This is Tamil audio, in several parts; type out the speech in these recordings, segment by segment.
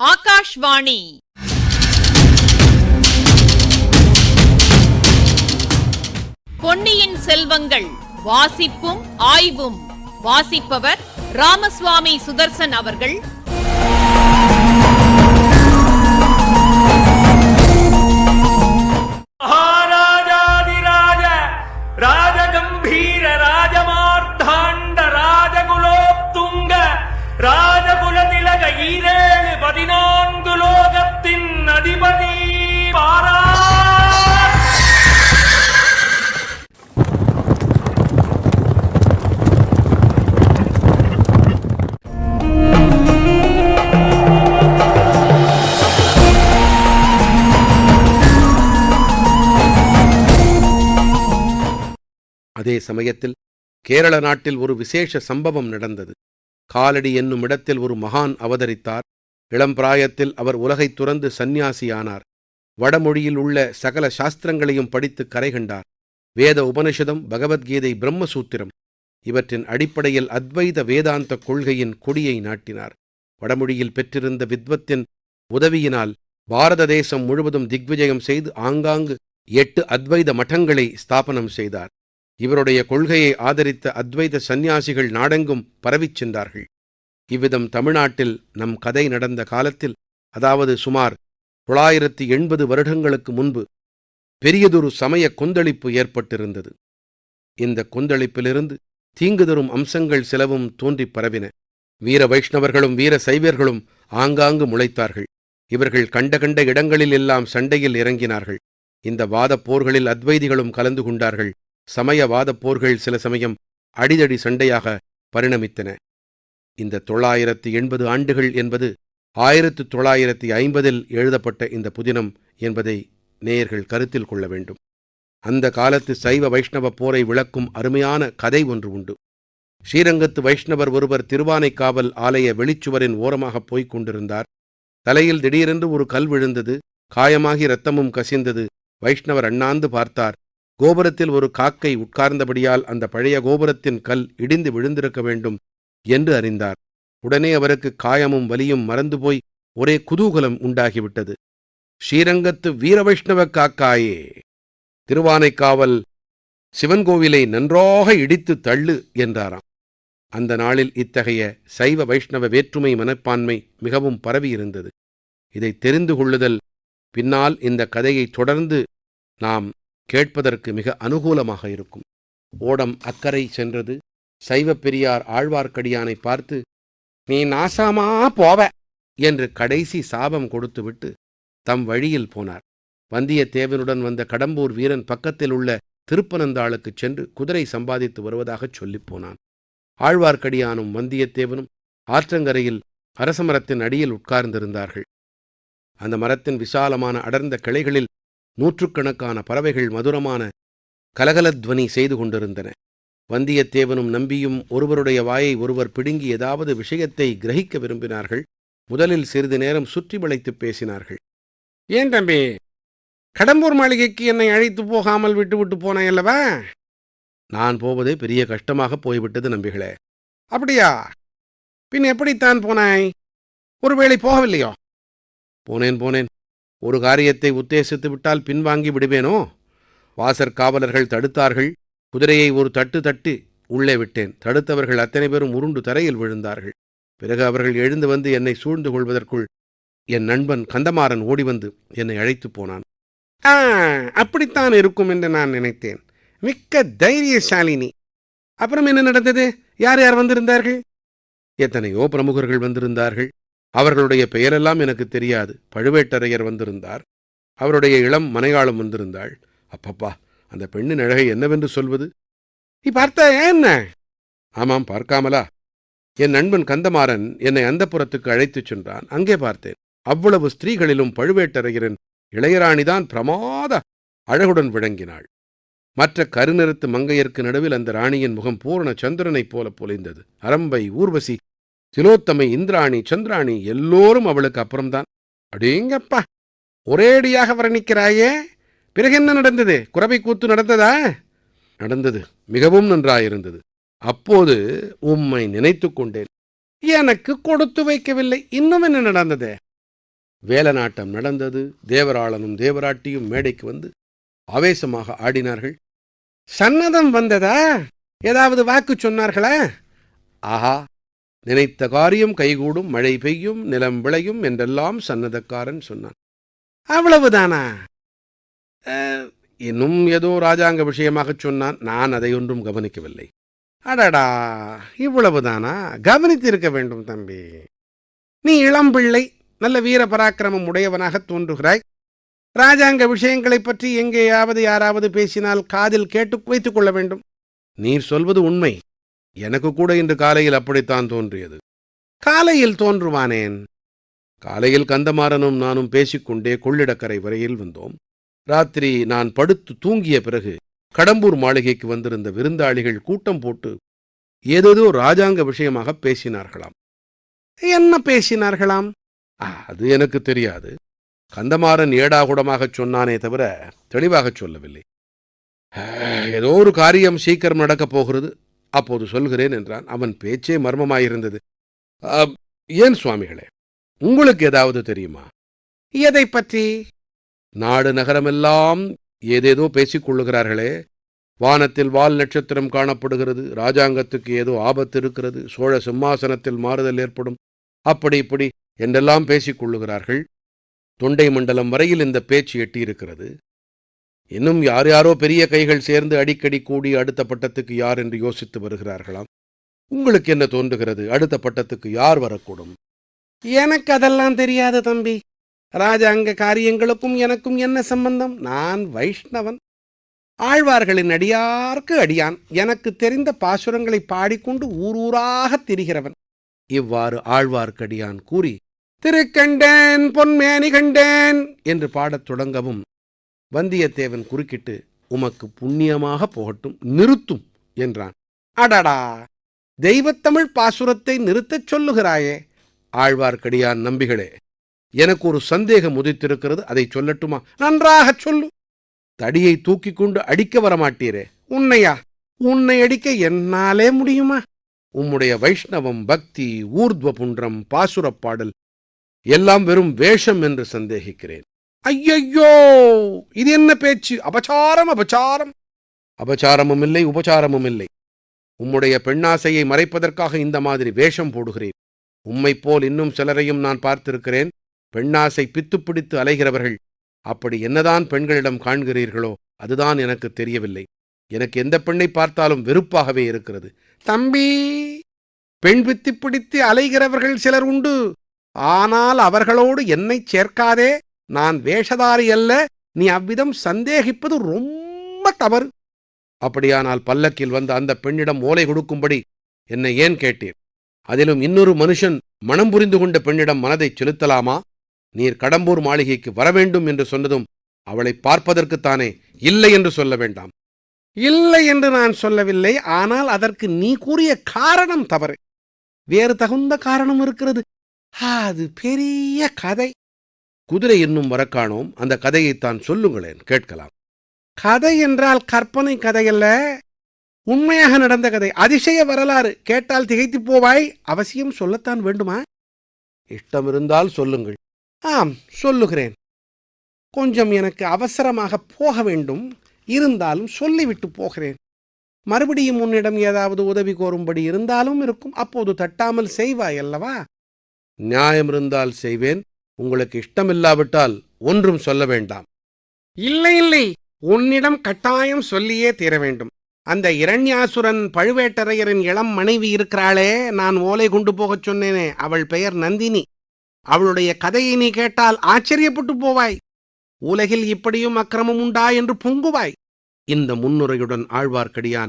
ஆகாஷ்வாணி. பொன்னியின் செல்வங்கள் வாசிப்பும் ஆய்வும். வாசிப்பவர் ராமசுவாமி சுதர்சன் அவர்கள். மகாராஜாதிராஜ ராஜகம்பீர ராஜமார்த்தாண்ட ராஜகுலோத்துங்க ராஜ ஈரேழு பதினான்கு லோகத்தின் அதிபதி பாரா. அதே சமயத்தில் கேரள நாட்டில் ஒரு விசேஷ சம்பவம் நடந்தது. காலடி என்னும் இடத்தில் ஒரு மகான் அவதரித்தார். இளம் பிராயத்தில் அவர் உலகைத் துறந்து சந்நியாசியானார். வடமொழியில் உள்ள சகல சாஸ்திரங்களையும் படித்து கரை கண்டார். வேத உபனிஷதம் பகவத்கீதை பிரம்மசூத்திரம் இவற்றின் அடிப்படையில் அத்வைத வேதாந்த கொள்கையின் கொடியை நாட்டினார். வடமொழியில் பெற்றிருந்த வித்வத்தின் உதவியினால் பாரத தேசம் முழுவதும் திக்விஜயம் செய்து ஆங்காங்கு எட்டு அத்வைத மட்டங்களை ஸ்தாபனம் செய்தார். இவருடைய கொள்கையை ஆதரித்த அத்வைத சந்நியாசிகள் நாடெங்கும் பரவிச் சென்றார்கள். இவ்விதம் தமிழ்நாட்டில் நம் கதை நடந்த காலத்தில் அதாவது சுமார் தொள்ளாயிரத்தி எண்பது வருடங்களுக்கு முன்பு பெரியதொரு சமய கொந்தளிப்பு ஏற்பட்டிருந்தது. இந்த கொந்தளிப்பிலிருந்து தீங்கு தரும் அம்சங்கள் சிலவும் தோன்றிப் பரவின. வீர வைஷ்ணவர்களும் வீர சைவர்களும் ஆங்காங்கு முளைத்தார்கள். இவர்கள் கண்ட கண்ட இடங்களில் எல்லாம் சண்டையில் இறங்கினார்கள். இந்த வாதப் போர்களில் அத்வைதிகளும் கலந்து கொண்டார்கள். சமயவாதப் போர்கள் சில சமயம் அடிதடி சண்டையாக பரிணமித்தன. இந்த தொள்ளாயிரத்தி எண்பது ஆண்டுகள் என்பது ஆயிரத்து தொள்ளாயிரத்தி ஐம்பதில் எழுதப்பட்ட இந்த புதினம் என்பதை நேயர்கள் கருத்தில் கொள்ள வேண்டும். அந்த காலத்து சைவ வைஷ்ணவ போரை விளக்கும் அருமையான கதை ஒன்று உண்டு. ஸ்ரீரங்கத்து வைஷ்ணவர் ஒருவர் திருவானைக்காவல் ஆலய வெளிச்சுவரின் ஓரமாகப் போய்க் கொண்டிருந்தார். தலையில் திடீரென்று ஒரு கல் விழுந்தது. காயமாகி இரத்தமும் கசிந்தது. வைஷ்ணவர் அண்ணாந்து பார்த்தார். கோபுரத்தில் ஒரு காக்கை உட்கார்ந்தபடியால் அந்த பழைய கோபுரத்தின் கல் இடிந்து விழுந்திருக்க வேண்டும் என்று அறிந்தார். உடனே அவருக்கு காயமும் வலியும் மறந்து போய் ஒரே குதூகலம் உண்டாகிவிட்டது. ஸ்ரீரங்கத்து வீரவைஷ்ணவ காக்காயே திருவானைக்காவல் சிவன் கோவிலை நன்றாக இடித்து தள்ளு என்றாராம். அந்த நாளில் இத்தகைய சைவ வைஷ்ணவ வேற்றுமை மனப்பான்மை மிகவும் பரவியிருந்தது இதை தெரிந்து கொள்ளுதல் பின்னால் இந்த கதையை தொடர்ந்து நாம் கேட்பதற்கு மிக அனுகூலமாக இருக்கும். ஓடம் அக்கறை சென்றது. சைவப் பெரியார் ஆழ்வார்க்கடியானை பார்த்து நீ நாசாமா போவ என்று கடைசி சாபம் கொடுத்துவிட்டு தம் வழியில் போனார். வந்தியத்தேவனுடன் வந்த கடம்பூர் வீரன் பக்கத்தில் உள்ள திருப்பனந்தாளுக்குச் சென்று குதிரை சம்பாதித்து வருவதாகச் சொல்லிப் போனான். ஆழ்வார்க்கடியானும் வந்தியத்தேவனும் ஆற்றங்கரையில் அரசமரத்தின் அடியில் உட்கார்ந்திருந்தார்கள். அந்த மரத்தின் விசாலமான அடர்ந்த கிளைகளில் நூற்றுக்கணக்கான பறவைகள் மதுரமான கலகலத்வனி செய்து கொண்டிருந்தன. வந்தியத்தேவனும் நம்பியும் ஒருவருடைய வாயை ஒருவர் பிடுங்கி ஏதாவது விஷயத்தை கிரகிக்க விரும்பினார்கள். முதலில் சிறிது நேரம் சுற்றி வளைத்து பேசினார்கள். ஏன் தம்பி கடம்பூர் மாளிகைக்கு என்னை அழைத்து போகாமல் விட்டுவிட்டு விட்டு அல்லவா? நான் போவதே பெரிய கஷ்டமாக போய்விட்டது நம்பிகளே. அப்படியா? பின் எப்படித்தான் போனாய்? ஒருவேளை போகவில்லையோ? போனேன் போனேன். ஒரு காரியத்தை உத்தேசித்து விட்டால் பின்வாங்கி விடுவேனோ? வாசற் காவலர்கள் தடுத்தார்கள். குதிரையை ஒரு தட்டு தட்டி உள்ளே விட்டேன். தடுத்தவர்கள் அத்தனை பேரும் உருண்டு தரையில் விழுந்தார்கள். பிறகு அவர்கள் எழுந்து வந்து என்னை சூழ்ந்து கொள்வதற்குள் என் நண்பன் கந்தமாறன் ஓடி வந்து என்னை அழைத்துப் போனான். ஆ அப்படித்தான் இருக்கும் என்று நான் நினைத்தேன். மிக்க தைரியசாலினி அப்புறம் என்ன நடந்தது? யார் யார் வந்திருந்தார்கள்? எத்தனையோ பிரமுகர்கள் வந்திருந்தார்கள். அவர்களுடைய பெயரெல்லாம் எனக்கு தெரியாது. பழுவேட்டரையர் வந்திருந்தார். அவருடைய இளம் மனையாளம் வந்திருந்தாள். அப்பப்பா அந்த பெண்ணின் அழகை என்னவென்று சொல்வது? நீ பார்த்தா என்ன? ஆமாம் பார்க்காமலா? என் நண்பன் கந்தமாறன் என்னை அந்தப்புறத்துக்கு அழைத்துச் சென்றான். அங்கே பார்த்தேன். அவ்வளவு ஸ்திரீகளிலும் பழுவேட்டரையரின் இளையராணிதான் பிரமாத அழகுடன் விளங்கினாள். மற்ற கருநிறுத்து மங்கையர்க்கு நடுவில் அந்த ராணியின் முகம் பூரண சந்திரனைப் போல பொலிந்தது. அரம்பை ஊர்வசி திலோத்தமை இந்திராணி சந்திராணி எல்லோரும் அவளுக்கு அப்புறம்தான். அடேங்கப்பா ஒரேடியாக வர்ணிக்கிறாயே. பிறகு என்ன நடந்தது? குறவை கூத்து நடந்ததா? நடந்தது. மிகவும் நன்றாயிருந்தது. அப்போது உம்மை நினைத்து கொண்டேன். எனக்கு கொடுத்து வைக்கவில்லை. இன்னும் என்ன நடந்தது? வேலநாட்டம் நடந்தது. தேவராளனும் தேவராட்டியும் மேடைக்கு வந்து ஆவேசமாக ஆடினார்கள். சன்னதம் வந்ததா? ஏதாவது வாக்கு சொன்னார்களா? ஆஹா நினைத்த காரியம் கைகூடும் மழை பெய்யும் நிலம் விளையும் என்றெல்லாம் சன்னதக்காரன் சொன்னான். அவ்வளவுதானா? இன்னும் ஏதோ ராஜாங்க விஷயமாகச் சொன்னான். நான் அதை ஒன்றும் கவனிக்கவில்லை. அடடா இவ்வளவுதானா? கவனித்திருக்க வேண்டும் தம்பி. நீ இளம்பிள்ளை நல்ல வீர பராக்கிரமம் உடையவனாக தோன்றுகிறாய். ராஜாங்க விஷயங்களைப் பற்றி எங்கேயாவது யாராவது பேசினால் காதில் கேட்டு வைத்துக் கொள்ள வேண்டும். நீர் சொல்வது உண்மை. எனக்கு கூட இன்று காலையில் அப்படித்தான் தோன்றியது. காலையில் தோன்றுவானேன்? காலையில் கந்தமாறனும் நானும் பேசிக்கொண்டே கொள்ளிடக்கரை வரையில் வந்தோம். ராத்திரி நான் படுத்து தூங்கிய பிறகு கடம்பூர் மாளிகைக்கு வந்திருந்த விருந்தாளிகள் கூட்டம் போட்டு ஏதேதோ ராஜாங்க விஷயமாக பேசினார்களாம். என்ன பேசினார்களாம்? அது எனக்கு தெரியாது. கந்தமாறன் ஏடாகுடமாகச் சொன்னானே தவிர தெளிவாகச் சொல்லவில்லை. ஏதோ ஒரு காரியம் சீக்கிரம் நடக்கப் போகிறது. அப்போது சொல்கிறேன் என்றான். அவன் பேச்சே மர்மமாயிருந்தது. ஏன் சுவாமிகளே உங்களுக்கு ஏதாவது தெரியுமா? எதை பற்றி? நாடு நகரமெல்லாம் ஏதேதோ பேசிக் கொள்ளுகிறார்களே. வானத்தில் வால் நட்சத்திரம் காணப்படுகிறது. ராஜாங்கத்துக்கு ஏதோ ஆபத்து இருக்கிறது. சோழ சிம்மாசனத்தில் மாறுதல் ஏற்படும். அப்படி இப்படி என்றெல்லாம் பேசிக் கொள்ளுகிறார்கள். தொண்டை மண்டலம் வரையில் இந்த பேச்சு எட்டியிருக்கிறது. இன்னும் யார் யாரோ பெரிய கைகள் சேர்ந்து அடிக்கடி கூடி அடுத்த பட்டத்துக்கு யார் என்று யோசித்து வருகிறார்களாம்? உங்களுக்கு என்ன தோன்றுகிறது? அடுத்த பட்டத்துக்கு யார் வரக்கூடும்? எனக்கு அதெல்லாம் தெரியாது தம்பி. ராஜாங்க காரியங்களுக்கும் எனக்கும் என்ன சம்பந்தம்? நான் வைஷ்ணவன். ஆழ்வார்களின் அடியார்க்கு அடியான். எனக்கு தெரிந்த பாசுரங்களை பாடிக்கொண்டு ஊர் ஊராகத் திரிகிறவன். இவ்வாறு ஆழ்வார்க்கடியான் கூறி திருக்கண்டேன் பொன்மேனி கண்டேன் என்று பாடத் தொடங்கவும் வந்தியத்தேவன் குறுக்கிட்டு உமக்கு புண்ணியமாக போகட்டும் நிறுத்தும் என்றான். அடடா! தெய்வத்தமிழ் பாசுரத்தை நிறுத்தச் சொல்லுகிறாயே! ஆழ்வார்க்கடியான் நம்பிகளே எனக்கு ஒரு சந்தேகம் உதித்திருக்கிறது அதை சொல்லட்டுமா? நன்றாகச் சொல்லு. தடியை தூக்கிக் கொண்டு அடிக்க வரமாட்டீரே. உன்னையா? உன்னை அடிக்க என்னாலே முடியுமா? உம்முடைய வைஷ்ணவம் பக்தி ஊர்த்வ புன்றம் பாசுரப்பாடல் எல்லாம் வெறும் வேஷம் என்று சந்தேகிக்கிறேன். ஐயையோ! இது என்ன பேச்சு? அபச்சாரம் அபச்சாரம். அபச்சாரமும் இல்லை உபச்சாரமும் இல்லை. உம்முடைய பெண்ணாசையை மறைப்பதற்காக இந்த மாதிரி வேஷம் போடுகிறேன். உம்மைப் போல் இன்னும் சிலரையும் நான் பார்த்திருக்கிறேன். பெண்ணாசை பித்து பிடித்து அலைகிறவர்கள். அப்படி என்னதான் பெண்களிடம் காண்கிறீர்களோ அதுதான் எனக்கு தெரியவில்லை. எனக்கு எந்த பெண்ணை பார்த்தாலும் வெறுப்பாகவே இருக்கிறது. தம்பி! பெண் பித்து பிடித்து அலைகிறவர்கள் சிலர் உண்டு. ஆனால் அவர்களோடு என்னைச் சேர்க்காதே. நான் வேஷதாரி அல்ல நீ அவ்விதம் சந்தேகிப்பது ரொம்ப தவறு. அப்படியானால் பல்லக்கில் வந்த அந்த பெண்ணிடம் ஓலை கொடுக்கும்படி என்னை ஏன் கேட்டீர்? அதிலும் இன்னொரு மனுஷன் மனம் புரிந்து கொண்ட பெண்ணிடம் மனதைச் செலுத்தலாமா? நீர் கடம்பூர் மாளிகைக்கு வரவேண்டும் என்று சொன்னதும் அவளை பார்ப்பதற்குத்தானே இல்லை என்று சொல்ல வேண்டாம். இல்லை என்று நான் சொல்லவில்லை ஆனால் அதற்கு நீ கூறிய காரணம் தவறு. வேறு தகுந்த காரணம் இருக்கிறது. அது பெரிய கதை. குதிரை இன்னும் வரக்காணோம். அந்த கதையைத்தான் சொல்லுங்களேன் கேட்கலாம். கதை என்றால் கற்பனை கதையல்ல உண்மையாக நடந்த கதை. அதிசய வரலாறு. கேட்டால் திகைத்து போவாய். அவசியம் சொல்லத்தான் வேண்டுமா? இஷ்டம் இருந்தால் சொல்லுங்கள். ஆம் சொல்லுகிறேன். கொஞ்சம் எனக்கு அவசரமாக போக வேண்டும். இருந்தாலும் சொல்லிவிட்டு போகிறேன். மறுபடியும் உன்னிடம் ஏதாவது உதவி கோரும்படி இருந்தாலும் இருக்கும். அப்போது தட்டாமல் செய்வாய் அல்லவா? நியாயம் இருந்தால் செய்வேன். உங்களுக்கு இஷ்டமில்லாவிட்டால் ஒன்றும் சொல்ல வேண்டாம். இல்லை இல்லை. உன்னிடம் கட்டாயம் சொல்லியே தீர வேண்டும். அந்த இரண்யாசுரன் பழுவேட்டரையரின் இளம் மனைவி இருக்கிறாளே நான் ஓலை கொண்டு போகச் சொன்னேனே அவள் பெயர் நந்தினி. அவளுடைய கதையை நீ கேட்டால் ஆச்சரியப்பட்டு போவாய். உலகில் இப்படியும் அக்கிரமம் உண்டா என்று பொங்குவாய். இந்த முன்னுரையுடன் ஆழ்வார்க்கடியான்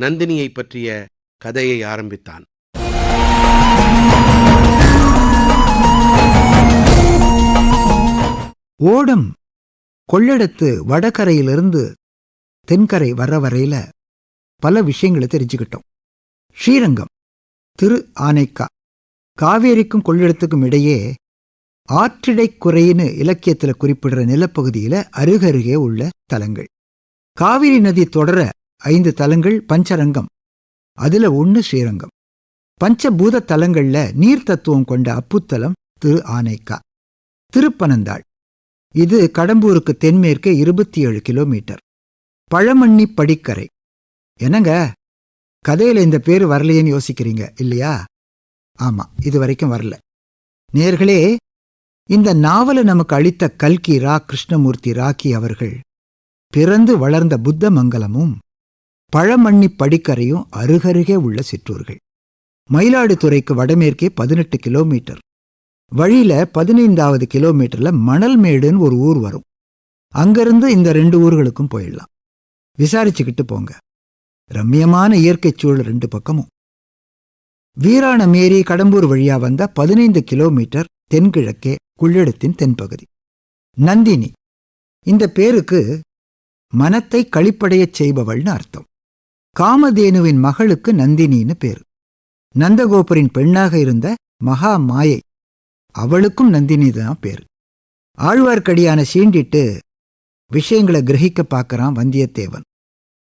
நந்தினியைப் பற்றிய கதையை ஆரம்பித்தான். ஓடம் கொள்ளிடத்து வடகரையிலிருந்து தென்கரை வர்ற வரையில பல விஷயங்களை தெரிஞ்சுக்கிட்டோம். ஸ்ரீரங்கம் திரு ஆனைக்கா காவேரிக்கும் கொள்ளிடத்துக்கும் இடையே ஆற்றிடைக்குறைன்னு இலக்கியத்துல குறிப்பிடுற நிலப்பகுதியில அருகருகே உள்ள தலங்கள். காவிரி நதி தொடர ஐந்து தலங்கள் பஞ்சரங்கம் அதுல ஒன்னு ஸ்ரீரங்கம். பஞ்சபூத தலங்கள்ல நீர் தத்துவம் கொண்ட அப்புத்தலம் திரு ஆனைக்கா. திருப்பனந்தாள் இது கடம்பூருக்கு தென்மேற்கே இருபத்தி ஏழு கிலோமீட்டர். பழமண்ணி படிக்கரை. என்னங்க? கதையில இந்த பேர் வரலையேன்னு யோசிக்கிறீங்க இல்லையா? ஆமா இது வரைக்கும் வரல. நேர்களே இந்த நாவலை நமக்கு அளித்த கல்கி ரா கிருஷ்ணமூர்த்தி ராக்கி அவர்கள் பிறந்து வளர்ந்த புத்த மங்கலமும் பழமண்ணி படிக்கரையும் அருகருகே உள்ள சிற்றூர்கள். மயிலாடுதுறைக்கு வடமேற்கே பதினெட்டு கிலோமீட்டர். வழியில பதினைந்தாவது கிலோமீட்டர்ல மணல்மேடுன்னு ஒரு ஊர் வரும். அங்கிருந்து இந்த ரெண்டு ஊர்களுக்கும் போயிடலாம். விசாரிச்சுக்கிட்டு போங்க. ரம்மியமான இயற்கைச் சூழல் ரெண்டு பக்கமும். வீராண மேரி கடம்பூர் வழியா வந்த பதினைந்து கிலோமீட்டர் தென்கிழக்கே குள்ளெடுத்தின் தென்பகுதி. நந்தினி. இந்த பேருக்கு மனத்தை களிப்படையச் செய்பவள்னு அர்த்தம். காமதேனுவின் மகளுக்கு நந்தினின்னு பேரு. நந்தகோபரின் பெண்ணாக இருந்த மகா மாயை அவளுக்கும் நந்தினி தான் பேர். ஆழ்வார்க்கடியான சீண்டிட்டு விஷயங்களை கிரகிக்க பார்க்கறான் வந்தியத்தேவன்.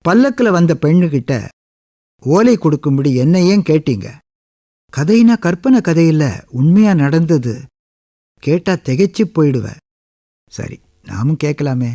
பல்லக்குல வந்த பெண்ணுகிட்ட ஓலை கொடுக்கும்படி என்ன ஏன் கேட்டீங்க? கதைனா கற்பனை கதையில உண்மையா நடந்தது. கேட்டா திகைச்சு போயிடுவ. சரி நாமும் கேட்கலாமே.